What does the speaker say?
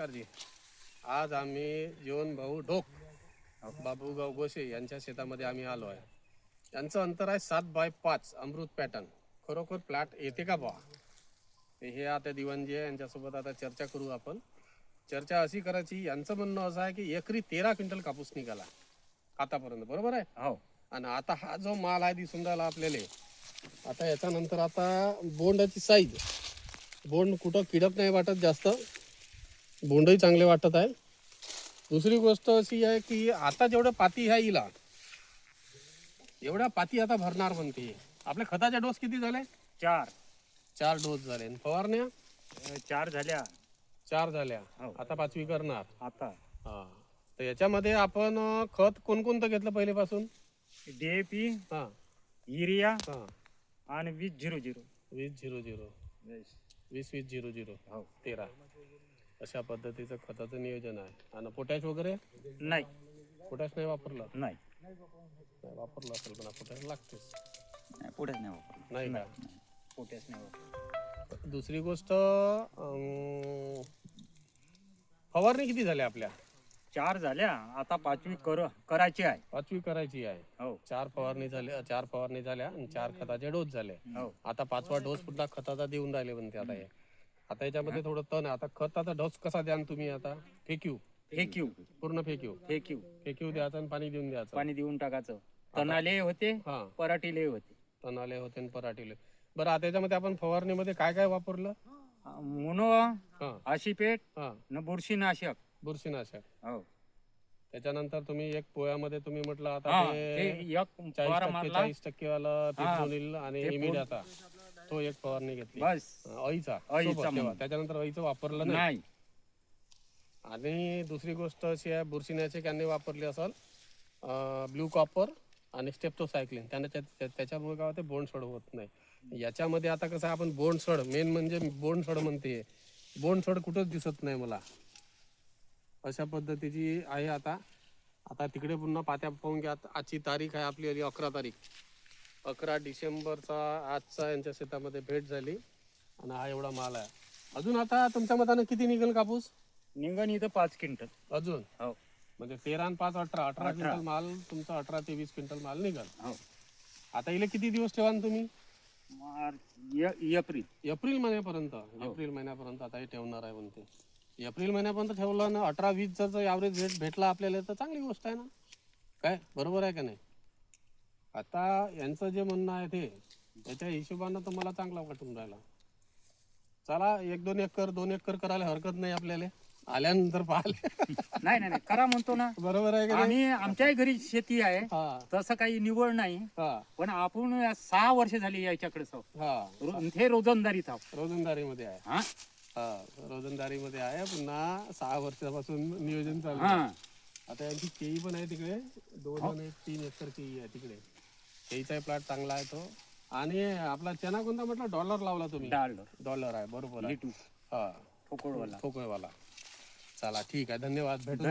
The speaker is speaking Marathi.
नमस्कारजी आज आम्ही जीवन भाऊ ढोक बाबूगाव गोशे यांच्या शेतामध्ये आम्ही आलो आहे. यांचं अंतर आहे सात बाय पाच अमृत पॅटर्न. खरोखर प्लॅट येते का बा हे आता दिवाणजी आहे यांच्यासोबत आता चर्चा करू आपण. चर्चा अशी करायची यांचं म्हणणं असं आहे की एकरी तेरा क्विंटल कापूस निघाला. आतापर्यंत. बरोबर आहे? हो. आणि आता हा जो माल आहे दिसून राहिला आपल्याला आता याच्यानंतर आता बोंडाची साईज बोंड कुठं किडक नाही वाटत जास्त. बोंडही चांगले वाटत आहे दुसरी गोष्ट अशी आहे की आता जेवढं पाती आहे हिला एवढ्या पाती आता भरणार म्हणते. आपल्या खताच्या डोस किती झाले? चार. चार डोस झाले. आणि फवारण्या? अ, चार झाल्या. चार झाल्या. हो. आता पाचवी करणार. आता. हा. तर याच्यामध्ये आपण अं, खत कोणकोणतं घेतलं पहिलेपासून? डीएपी हा. युरिया हा. आणि वीस झिरो झिरो. वीस झिरो झिरो. वीस वीस झिरो झिरो. हो. तेरा. अशा पद्धतीचं खताचं नियोजन आहे. आणि पोटॅश वगैरे? नाही. पोटॅश नाही वापरलं? नाही. नाही वापरलं असेल पण पोटॅश लागतेच. नाही, पुढेच नाही वापरलं. नाही का? पोटॅश नाही वापरलं. दुसरी गोष्ट अं, फवारणी किती झाल्या आपल्या? चार झाल्या. आता पाचवी कर करायची आहे. पाचवी करायची आहे. हो. चार फवारणी झाल्या चार फवारणी झाल्या आणि चार खताचे डोस झाले. हो. आता पाचवा डोस पुन्हा खताचा देऊन राहिले म्हणते आता हे. आता याच्यामध्ये थोडं तण आहे. आता खताचा डोस कसा द्यान तुम्ही आता? फेक्यू फेक्यू पूर्ण फेक्यू फेक्यू फेक्यू द्यायचं आणि पाणी देऊन द्यायचं. पाणी देऊन टाकायचं. तणाले होते हा. पराठीले होते. तणाले होते आणि पराठीले बरं आता याच्यामध्ये आपण फवारणीमध्ये काय काय वापरलं? मुनो हा. आशीपेट हा. न बुरशीनाशक. बुरशीनाशक. हो. त्याच्यानंतर तुम्ही एक पोयामध्ये तुम्ही म्हटलं आता ते ते एक चाळीस फवारा टक्के मारला. चाळीस टक्के वाला आणि ते पूर्ण- इमिडाचा तो एक फवारणी घेतली. बस. अळीचा. अळीचा सोबत तेव्हा. म्हणून. त्याच्यानंतर अळीचं वापरलं नाही. नाही. आणि दुसरी गोष्ट अशी आहे बुरशीनाशक यांनी वापरली असेल ब्ल्यू कॉपर आणि स्टेप्टोसायक्लिन. त्याने त्या- त्या- त्याच्यामुळे काय होते बोंडसड होत नाही. याच्यामध्ये आता कसं आहे, आपण बोंडसड मेन म्हणजे बोंडसड म्हणते. बोंडसड कुठंच दिसत नाही मला. अशा पद्धतीची आहे आता. आता तिकडे पुन्हा पात्या पाहून घ्या. आजची तारीख आहे आपली आली अकरा तारीख. अकरा डिसेंबरचा आजचा यांच्या शेतामध्ये भेट झाली. आणि हा एवढा माल आहे. अजून आता तुमच्या मतानं किती निघेल कापूस? निंगण इथं पाच क्विंटल. अजून? हो. म्हणजे तेरा आणि पाच अठरा. अठरा अठरा. क्विंटल माल तुमचा अठरा ते वीस क्विंटल माल निघाल. हो. आता इले किती दिवस ठेवा तुम्ही? मार्च ए- एप्रिल. एप्रिल महिन्यापर्यंत. एप्रिल महिन्यापर्यंत आता हे ठेवणार आहे म्हणते. एप्रिल महिन्यापर्यंत ठेवलं ना अठरा वीस जर ॲव्हरेज रेट भेटला आपल्याला तर चांगली गोष्ट आहे ना. काय? बरोबर आहे का नाही? आता यांचं जे म्हणणं आहे ते त्याच्या हिशोबानं तर मला चांगला वाटून राहिला. चला एक दोन एकर दोन एकर करायला हरकत नाही आपल्याला. आल्यानंतर पाहिले. नाही नाही नाही, करा म्हणतो ना. बरोबर आहे का नाही? आम्ही आमच्याही घरी शेती आहे. हा. तसं काही निवड नाही. हा. पण आपण या सहा वर्ष झाली याच्याकडे सौ हा. रो- हे रोजंदारीच आहोत. रोजंदारीमध्ये आहे. हा? हा रोजंदारीमध्ये आहे. पुन्हा सहा वर्षापासून नियोजन चालू हा. आहे. आता यांची केळी पण आहे तिकडे. दोन एक तीन एकर केळी आहे तिकडे. केळीचाही प्लॉट चांगला आहे तो. आणि आपला चना कोणता म्हटलं? डॉलर लावला तुम्ही. डॉलर आहे बरोबर आहे. लिटू हा. फोकोडवाला ठोकळवाला. चला ठीक आहे. धन्यवाद. भेटू